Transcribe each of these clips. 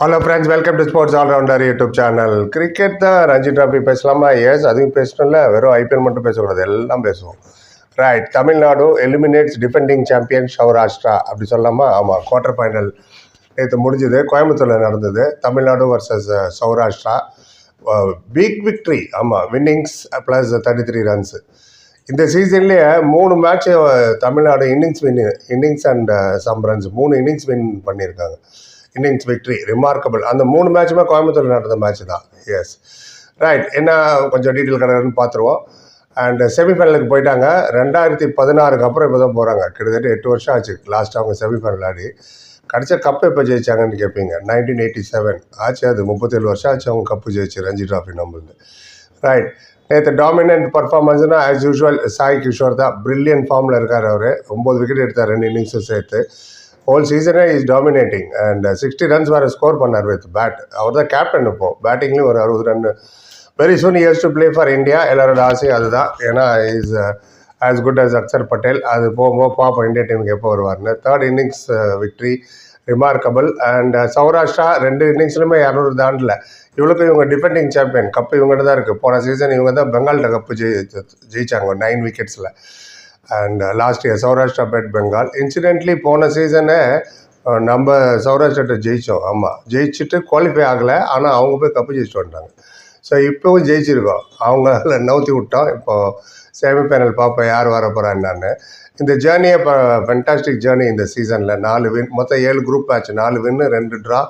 Hello friends welcome to sports allrounder YouTube channel cricket தான் Ranji trophy பேசலாமா? S அதுவும் பேசணும்ல. வெறும் ஐபிஎல் மட்டும் பேசக்கூடாது எல்லாம் பேசுவோம். Right Tamil Nadu eliminates defending champion Saurashtra அப்படி சொல்லலாமா? ஆமாம் குவார்ட்டர் ஃபைனல் நேற்று முடிஞ்சது கோயம்புத்தூரில் நடந்தது. Tamil Nadu versus Saurashtra big victory ஆமாம் innings plus thirty three runs இந்த சீசன்லேயே மூணு match Tamil Nadu innings win innings and some runs மூணு இன்னிங்ஸ் வின் பண்ணியிருக்காங்க. இன்னிங்ஸ் விக்ட்ரி ரிமார்க்கபிள் அந்த மூணு மேட்சுமே கோயம்புத்தூர் நடந்த மேட்ச் தான். எஸ் ரைட் என்ன கொஞ்சம் டீட்டெயில் கிடையாதுன்னு பார்த்துருவோம் அண்ட் செமிஃபைனலுக்கு போயிட்டாங்க. ரெண்டாயிரத்தி பதினாறுக்கு அப்புறம் இப்போ தான் போகிறாங்க கிட்டத்தட்ட எட்டு வருஷம் ஆச்சு. லாஸ்ட் அவங்க செமிஃபைனல் ஆடி. கடைச்ச கப்பு எப்போ ஜெயிச்சாங்கன்னு கேட்பீங்க நைன்டீன் எயிட்டி செவன் ஆச்சு அது. முப்பத்தேழு வருஷம் ஆச்சு அவங்க கப்பு ஜெயிச்சு ரஞ்சி ட்ராஃபி நம்மளுது ரைட் நேற்று டாமினன்ட் பர்ஃபார்மன்ஸ்னால் ஆஸ் யூஷுவல் சாய் கிஷோர் தான். பிரில்லியன் ஃபார்மில் இருக்கார் அவர். ஒம்பது விக்கெட் எடுத்தார். ரெண்டு இன்னிங்ஸும் சேர்த்து. Whole சீசனே is dominating and sixty runs வேறு ஸ்கோர் பண்ணார் வித் பேட் அவர் தான் கேப்டன் இப்போ. பேட்டிங்லேயும் ஒரு அறுபது run very soon years to play for India எல்லாரோட ஆசையும் அதுதான். ஏன்னா is as good as Axar Patel அது போகும்போது பார்ப்போம் இந்தியா டீமுக்கு எப்போ வருவார்னு. Third innings victory remarkable and Saurashtra ரெண்டு இன்னிங்ஸ்லையுமே இரநூறு தாண்டில். இவளுக்கு இவங்க டிஃபெண்டிங் சாம்பியன் கப்பு இவங்ககிட்ட தான் இருக்குது போன சீசன் இவங்க தான் பெங்கால்கிட்ட கப்பு ஜெயி ஜெயிச்சாங்க. Nine விக்கெட்ஸில் and last year Saurashtra beat Bengal incidentally போன சீசனே uh, நம்ம சௌராஷ்டிராட்ட ஜெயித்தோம் ஆமாம் ஜெயிச்சுட்டு குவாலிஃபை ஆகலை. ஆனால் அவங்க போய் கப்பு ஜெயிச்சுட்டு வந்துட்டாங்க. ஸோ இப்போவும் ஜெயிச்சிருக்கோம். அவங்கள நவுத்தி விட்டோம். இப்போது செமிஃபைனல் பார்ப்போம். யார் வர போகிறா இந்த ஜேர்னியை இப்போ ஃபென்டாஸ்டிக் ஜேர்னி இந்த சீசனில் நாலு வின் மொத்தம் ஏழு குரூப் மேட்ச் நாலு வின்னு ரெண்டு ட்ரா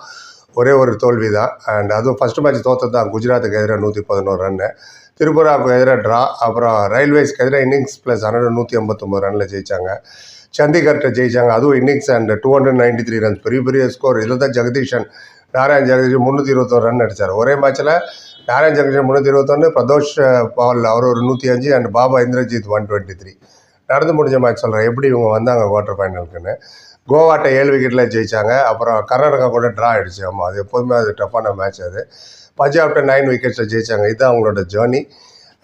ஒரே ஒரு தோல்வி தான் அண்ட் அதுவும் ஃபஸ்ட்டு மேட்ச் தோற்றது தான் குஜராத்துக்கு எதிராக நூற்றி பதினோரு ரன்னு திரிபுராவுக்கு எதிராக ட்ரா அப்புறம் ரயில்வேஸ்க்கு எதிராக இன்னிங்ஸ் ப்ளஸ் ஹண்ட்ரட் நூற்றி ஐம்பத்தொம்பது ரனில் ஜெயித்தாங்க சண்டிகர்கிட்ட ஜெயிச்சாங்க. அதுவும் innings and two hundred ninety three runs பெரிய பெரிய ஸ்கோர் இதில் தான் ஜெகதீஷன் நாராயண் ஜெகதீஷன் முந்நூற்றி இருபத்தொரு ரன் அடித்தார் ஒரே மேட்ச்சில் நாராயண் ஜெகதீஷன் முந்நூற்றி இருபத்தொன்று பிரதோஷ் பால் அவர் ஒரு நூற்றி அஞ்சு and Baba Indrajith one twenty three நடந்து முடிஞ்ச மேட்ச் சொல்கிறேன் எப்படி இவங்க வந்தாங்க குவார்ட்டர் ஃபைனலுக்குன்னு கோவாட்ட ஏழு விக்கெட்டில் ஜெயித்தாங்க அப்புறம் கர்நாடகா கூட ட்ரா ஆகிடுச்சு ஆமாம் அது எப்போதுமே அது டஃப்பான மேட்ச் அது. பஞ்சாப்ட்ட நைன் விக்கெட்ஸில் ஜெயித்தாங்க இதுதான் அவங்களோட ஜேர்னி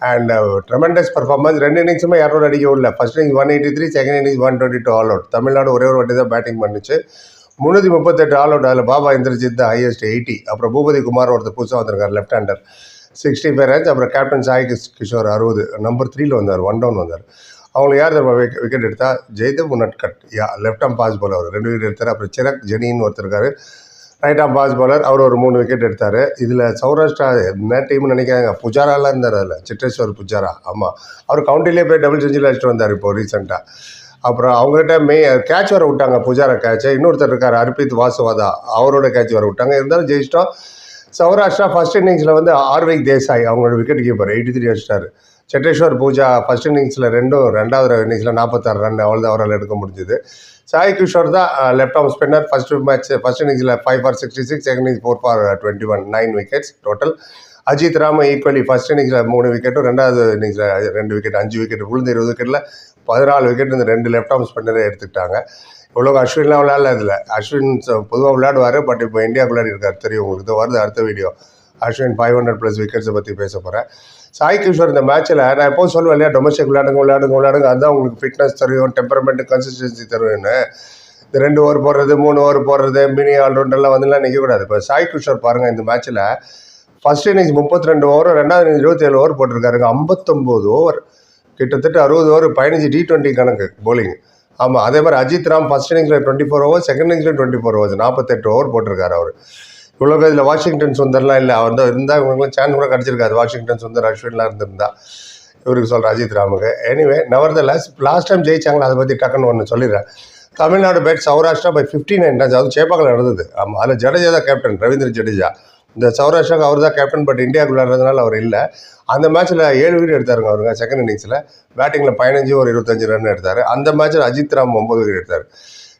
அண்ட் ட்ரெமெண்டஸ் பர்ஃபார்மன்ஸ் ரெண்டு இன்னிங்ஸுமே இரநூறு அடிக்க உள்ள first innings one eighty three second innings one twenty two all out Tamil Nadu ஒரே ஒரு வாட்டி தான் பேட்டிங் பண்ணிச்சு. முந்நூற்றி முப்பத்தெட்டு ஆல் அவுட் அதில் பாபா இந்திரஜித் தான் ஹையஸ்ட் எயிட்டி அப்புறம் பூபதி குமார் ஒருத்தர் புதுசாக வந்திருக்கார் left hander sixty five runs அப்புறம் கேப்டன் சாய் கிஷோர் அறுபது. நம்பர் த்ரீல வந்தார். ஒன் டவுன் வந்தார். அவங்களை யார் தருவா விக்கெட் எடுத்தா? Jaydev Unadkat yeah left arm pace bowler ரெண்டு விக்கெட் எடுத்தார். அப்புறம் சிரக் ஜெனின்னு ஒருத்தர் இருக்காரு. ரைட் ஆம் பாஸ் பவுலர் அவர் ஒரு மூணு விக்கெட் எடுத்தார். இதில் சௌராஷ்டிரா என்ன டீம்னு நினைக்காங்க புஜாராலாம் இருந்தார் அதில். சிட்டேஸ்வர் புஜாரா. ஆமாம் அவர் கவுண்டிலே போய் டபுள் செஞ்சுரி அடிச்சுட்டு வந்தார் இப்போ ரீசெண்டாக அப்புறம் அவங்ககிட்ட மே கேட்ச் வர விட்டாங்க. புஜாரா கேட்சை இன்னொருத்தர் இருக்கார் அர்பித் வாசுவாதா. அவரோட கேட்ச் வர விட்டாங்க. இருந்தாலும் ஜெயிச்சிட்டோம். சௌராஷ்டிரா ஃபர்ஸ்ட் இன்னிங்ஸில் வந்து ஆர்விக் தேசாய் அவங்களோட விக்கெட் கீப்பர் எயிட்டி த்ரீ அடிச்சிட்டாரு. செட்டேஸ்வர் பூஜா ஃபர்ஸ்ட் இன்னிங்ஸில் ரெண்டும் ரெண்டாவது இன்னிங்ஸில் நாற்பத்தாறு ரன் அவள் தான் அவரால் எடுக்க முடிஞ்சுது. சாய் கிஷோர் தான் left arm spinner first match first இன்னிங்ஸில் five for sixty six second innings four for twenty one nine wickets total Ajith Ram equally first இன்னிங்ஸில் மூணு விக்கெட்டும் ரெண்டாவது இன்னிங்ஸில் ரெண்டு விக்கெட் அஞ்சு விக்கெட் விழுந்து இருபது விக்கெட்டில் பதினாலு விக்கெட் இந்த ரெண்டு லெஃப்ட் ஆர்ம் ஸ்பின்னரை எடுத்துக்கிட்டாங்க. இவ்வளோ அஸ்வின்லாம் விளையாடல இதில். அஸ்வின் பொதுவாக விளையாடுவார் பட் இப்போ இந்தியாவுக்கு விளையாடி இருக்கார். தெரியும் உங்களுக்கு. இது வருது அடுத்த video Ashwin five hundred plus விக்கெட்ஸை பற்றி பேச போகிறேன் சாய் கிஷோர் இந்த மேட்ச்சில் நான் எப்போது சொல்லுவேன் இல்லையா டொமஸ்டிக் விளையாடுங்க விளையாடுங்க விளையாடுங்க அதுதான் உங்களுக்கு ஃபிட்னஸ் தரும் டெம்பரமெண்ட் கன்சிஸ்டன்சி தருவேன்னு இந்த ரெண்டு ஓவர் போடுறது மூணு ஓவர் போடுறது மினி ஆல்ரவுண்டர்லாம் வந்துலாம் நிற்கக்கூடாது இப்போ சாய் கிஷோர் பாருங்கள் இந்த மேட்ச்சில் ஃபர்ஸ்ட் இன்னிங்ஸ் முப்பத்தி ரெண்டு ஓவர் ரெண்டாவது இன்னிங்ஸ் இருபத்தேழு ஓவர் போட்டிருக்காருங்க ஐம்பத்தொம்போது ஓவர் கிட்டத்தட்ட அறுபது ஓவர் பதினஞ்சு டி டுவெண்ட்டி கணக்கு போலிங் ஆமாம் அதே மாதிரி அஜித் ராம் ஃபர்ஸ்ட் இன்னிங்ஸில் டுவெண்ட்டி ஃபோர் ஓவர் செகண்ட் இன்னிங்ஸில் டுவெண்ட்டி ஃபோர் ஓவர்ஸ் நாற்பத்தெட்டு ஓவர் போட்டிருக்காரு அவர். இவ்வளோ பேர் இதில் வாஷிங்டன் சுந்தர்லாம் இல்லை. அவர் தான் இருந்தால் இவங்களுக்குலாம் சான்ஸ் கூட கிடச்சிருக்காது. வாஷிங்டன் சுந்தர் அஸ்வின்லாம் இருந்திருந்தா. இவருக்கு சொல்கிற அஜித் ராமுக்கு. எனிவே நவர் லாஸ்ட் டைம் ஜெயிச்சாங்களா அதை பற்றி டக்குன்னு ஒன்று சொல்லிடுறேன். Tamil Nadu beat Saurashtra by fifty nine runs அதுவும் சேப்பாக்கில் நடந்தது. ஆமாம் அதில் ஜடேஜா தான் கேப்டன் ரவீந்திர ஜடேஜா. இந்த சௌராஷ்டிராவுக்கு அவர் தான் கேப்டன் பட் இந்தியாவுக்கு அவர் இல்லை. அந்த மேட்ச்சில் ஏழு விக்கெட் எடுத்தாருங்க அவருங்க செகண்ட் இன்னிங்ஸில் பேட்டிங்கில் பதினஞ்சு ஒரு இருபத்தஞ்சு ரன் எடுத்தார். அந்த மேட்ச்சில் அஜித் ராம் ஒம்பது விக்கெட் எடுத்தார்.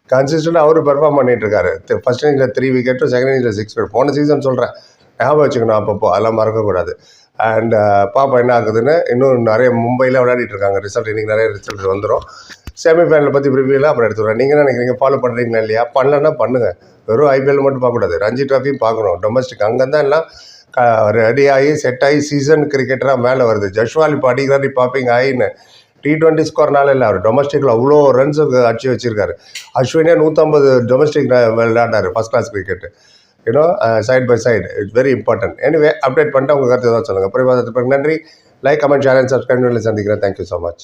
கன்சிஸ்டண்டாக அவர் பெர்ஃபார்ம் பண்ணிட்டு இருக்காரு ஃபர்ஸ்ட் இன்னிங்ஸில் த்ரீ விக்கெட்டும் செகண்ட் இன்னிங்ஸில் சிக்ஸ் விக்கெட் போன சீசன் சொல்கிறேன் ஞாபகம் வச்சுக்கணும் அப்பப்போ. அதெல்லாம் மறக்கக்கூடாது. அண்ட் uh, பாப்பா என்ன ஆகுதுன்னு இன்னும் நிறைய மும்பையில் விளையாடிட்டு இருக்காங்க ரிசல்ட் இன்றைக்கி நிறைய ரிசல்ட் வந்துடும் செமிஃபைனல் பற்றி ப்ரிவியூலாம் அப்புறம் எடுத்துக்கிறேன். நீங்கள் என்ன நினைக்கிறீங்க? ஃபாலோ பண்ணுறீங்களா இல்லையா? பண்ணலன்னா பண்ணுங்கள் வெறும் ஐபிஎல் மட்டும் பார்க்கக்கூடாது ரஞ்சி ட்ராஃபியும் பார்க்கணும். டொமஸ்டிக் அங்கே தான் எல்லாம் ரெடி ஆகி செட் ஆகி சீசன் கிரிக்கெட்டராக மேலே வருது. ஜஷ்வால் இப்போ அடிக்கிறாரு. பார்ப்பீங்க ஆயின்னு டி டுவெண்ட்டி ஸ்கோர்னால இல்லை அவர் டொமஸ்டிக்கில் அவ்வளோ ரன்ஸ் அடிச்சு வச்சிருக்காரு. அஸ்வினே நூற்றம்பது domestic விளையாண்டார் first class cricket you know side by side it's very important anyway update பண்ணிட்டு உங்கள் கருத்து ஏதாவது சொல்லுங்கள் பிறகு நன்றி. Like comment share and subscribe சந்திக்கிறேன். Thank you so much